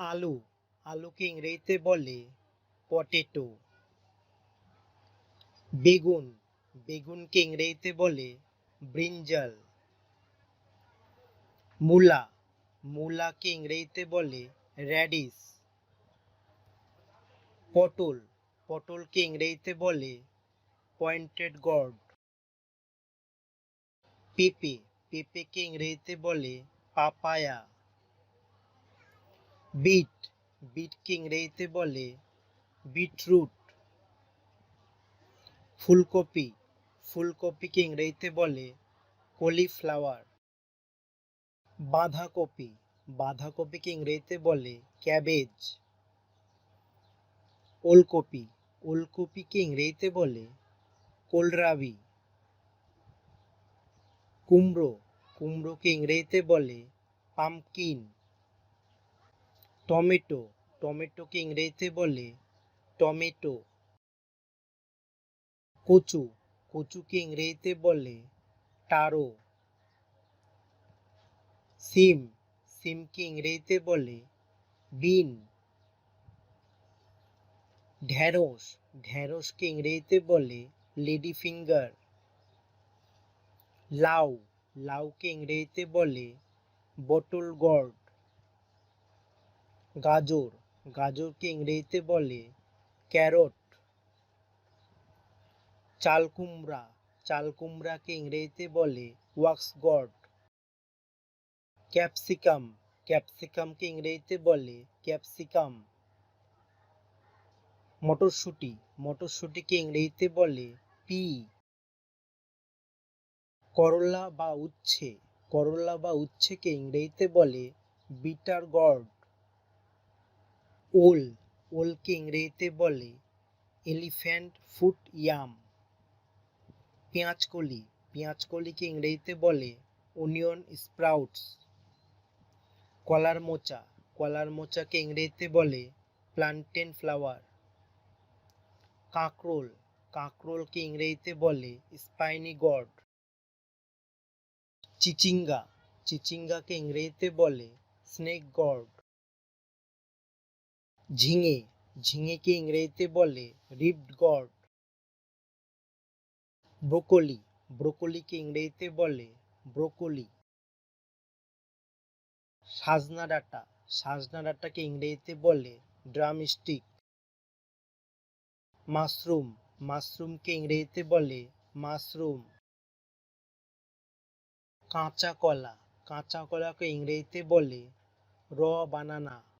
আলু, আলুকে ইংরেজিতে বলে পটেটো বেগুন, বেগুনকে ইংরেজিতে বলে ব্রিঞ্জাল মূলা, মূলাকে ইংরেজিতে বলে র্যাডিস পটল, পটলকে ইংরেজিতে বলে পয়েন্টেড গর্ড পেঁপে, পেঁপেকে ইংরেজিতে বলে পাপায়া। বিট বিটকে ইংরেজিতে বলে বিটরুট। ফুলকপি ফুলকপিকে ইংরেজিতে বলে কলিফ্লাওয়ার। বাঁধাকপি বাঁধাকপিকে ইংরেজিতে বলে ক্যাবেজ। ওলকপি ওলকপিকে ইংরেজিতে বলে কোলরাবি। কুমড়ো কুমড়োকে ইংরেজিতে বলে পাম্পকিন টমেটো, টমেটোকে ইংরেজিতে বলে টমেটো। কচু, কচুকে ইংরেজিতে বলে টারো। সিম, সিমকে ইংরেজিতে বলে বিন। ঢ্যাঁড়স ঢ্যাঁড়সকে ইংরেজিতে বলে লেডি ফিঙ্গার। লাউ, লাউকে ইংরেজিতে বলে বটল গর্ড গাজর। গাজরকে ইংরেজিতে বলে ক্যারট। চাল কুমড়া চাল কুমড়াকে ইংরেজিতে বলে ওয়াক্স গড ক্যাপসিকাম। ক্যাপসিকামকে ইংরেজিতে বলে ক্যাপসিকাম। মটরশুঁটি। মটরশুঁটিকে ইংরেজিতে বলে পি। করলা বা উচ্ছে। করলা বা উচ্ছেকে ইংরেজিতে বলে বিটার গর্ড ওল, ওলকে ইংরেজিতে বলে এলিফ্যান্ট ফুট ইয়াম। পেঁয়াজকলি, পেঁয়াজকলিকে ইংরেজিতে বলে অনিয়ন স্প্রাউটস। কলার মোচা, কলার মোচাকে ইংরেজিতে বলে প্লান্টেন ফ্লাওয়ার। কাঁকরোল, কাঁকরোলকে ইংরেজিতে বলে স্পাইনি গড। চিচিঙ্গা, চিচিঙ্গাকে ইংরেজিতে বলে স্নেক গড। ঝিঙে, ঝিঙেকে ইংরেজিতে বলে রিপড গড ব্রোকলি, ব্রোকলিকে ইংরেজিতে বলে ব্রোকলি। সাজনা ডাঁটা, সাজনা ডাঁটাকে ইংরেজিতে বলে ড্রামস্টিক মাশরুম, মাশরুমকে ইংরেজিতে বলে মাশরুম। কাঁচা কলা, কাঁচা কলাকে ইংরেজিতে বলে র বানানা